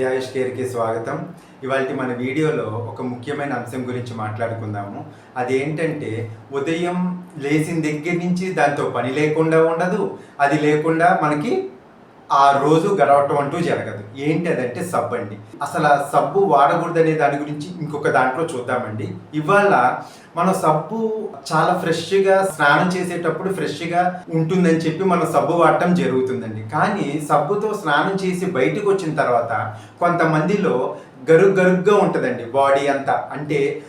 సత్యాయుష్ కేర్కి స్వాగతం. ఇవాళ మన వీడియోలో ఒక ముఖ్యమైన అంశం గురించి మాట్లాడుకుందాము. అదేంటంటే ఉదయం లేచిన దగ్గర నుంచి దాంతో పని లేకుండా ఉండదు. అది లేకుండా మనకి ఆ రోజు గడవటం అంటూ జరగదు. ఏంటి అదంటే సబ్బు అండి. అసలు ఆ సబ్బు వాడకూడదనే దాని గురించి ఇంకొక దాంట్లో చూద్దామండి. ఇవాళ మనం సబ్బు చాలా ఫ్రెష్గా స్నానం చేసేటప్పుడు ఫ్రెష్గా ఉంటుందని చెప్పి మనం సబ్బు వాడటం జరుగుతుందండి. కానీ సబ్బుతో స్నానం చేసి బయటకు వచ్చిన తర్వాత కొంతమందిలో గరుగ్ గరుగ్గా ఉంటుందండి బాడీ అంతా. అంటే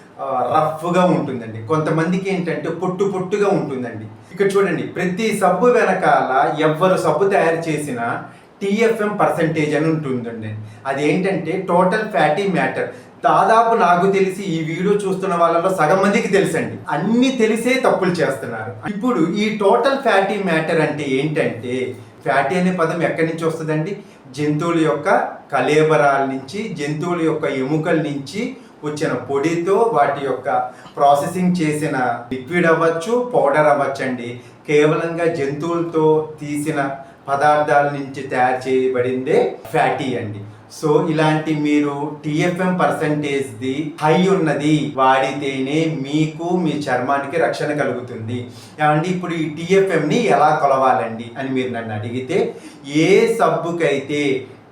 రఫ్గా ఉంటుందండి. కొంతమందికి ఏంటంటే పొట్టు పొట్టుగా ఉంటుందండి. ఇక్కడ చూడండి ప్రతి సబ్బు వెనకాల ఎవ్వరు సబ్బు తయారు చేసినా టీఎఫ్ఎం పర్సంటేజ్ అని ఉంటుందండి. అదేంటంటే టోటల్ ఫ్యాటీ మ్యాటర్ దాదాపు నాకు తెలిసి ఈ వీడియో చూస్తున్న వాళ్ళలో సగం మందికి తెలుసండి. అన్ని తెలిసే తప్పులు చేస్తున్నారు. ఇప్పుడు ఈ టోటల్ ఫ్యాటీ మ్యాటర్ అంటే ఏంటంటే ఫ్యాటీ అనే పదం ఎక్కడి నుంచి వస్తుందండి? జంతువుల యొక్క కలేబరాల నుంచి జంతువుల యొక్క ఎముకల నుంచి వచ్చిన పొడితో వాటి యొక్క ప్రాసెసింగ్ చేసిన లిక్విడ్ అవ్వచ్చు పౌడర్ అవ్వచ్చు అండి కేవలంగా జంతువులతో తీసిన పదార్థాల నుంచి తయారు చేయబడిందే ఫ్యాటీ అండి. సో ఇలాంటి మీరు టిఎఫ్ఎం పర్సంటేజ్ది హై ఉన్నది వాడితేనే మీకు మీ చర్మానికి రక్షణ కలుగుతుంది. ఏమండి ఇప్పుడు ఈ టిఎఫ్ఎంని ఎలా కొలవాలండి అని మీరు నన్ను అడిగితే ఏ సబ్బుకైతే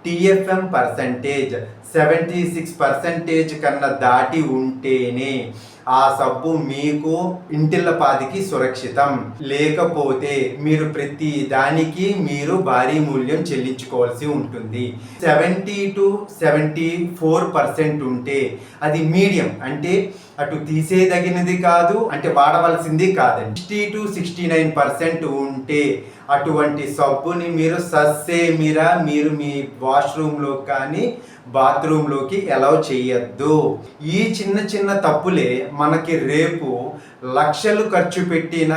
TFM percentage seventy six percentage కన్నా దాటి ఉంటేనే ఆ సబ్బు మీకు ఇంటిల్లపాదికి సురక్షితం. లేకపోతే మీరు ప్రతి దానికి మీరు భారీ మూల్యం చెల్లించుకోవాల్సి ఉంటుంది. Seventy to seventy four percent ఉంటే అది మీడియం. అంటే అటు తీసేదగినది కాదు అంటే వాడవలసింది కాదండి. Sixty to sixty nine percent ఉంటే అటువంటి సబ్బుని మీరు సస్సే మీరా మీరు మీ వాష్రూమ్లో కానీ బాత్రూంలోకి అలౌ చేయొద్దు ఈ చిన్న చిన్న తప్పులే మనకి రేపు లక్షలు ఖర్చు పెట్టిన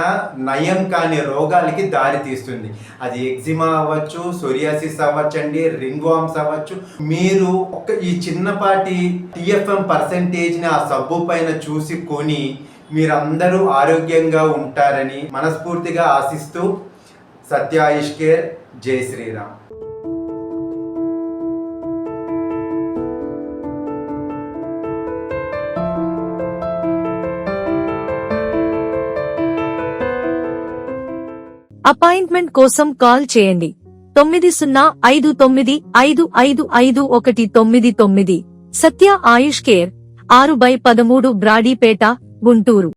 నయం కాని రోగాలకి దారి తీస్తుంది. అది ఎగ్జిమా అవ్వచ్చు సోరియాసిస్ అవ్వచ్చు అండి రింగ్ వామ్స్ అవ్వచ్చు. మీరు ఒక ఈ చిన్నపాటి టిఎఫ్ఎం పర్సంటేజ్ని ఆ సబ్బు పైన చూసి కొని మీరందరూ ఆరోగ్యంగా ఉంటారని మనస్ఫూర్తిగా ఆశిస్తూ సత్య ఆయుష్ కేర్ జై శ్రీరామ్. అపాయింట్మెంట్ కోసం కాల్ చేయండి. తొమ్మిది సున్నా ఐదు తొమ్మిది ఐదు ఐదు ఐదు ఒకటి తొమ్మిది తొమ్మిది. సత్య ఆయుష్ కేర్ ఆరు బై పదమూడు బ్రాడీపేట గుంటూరు.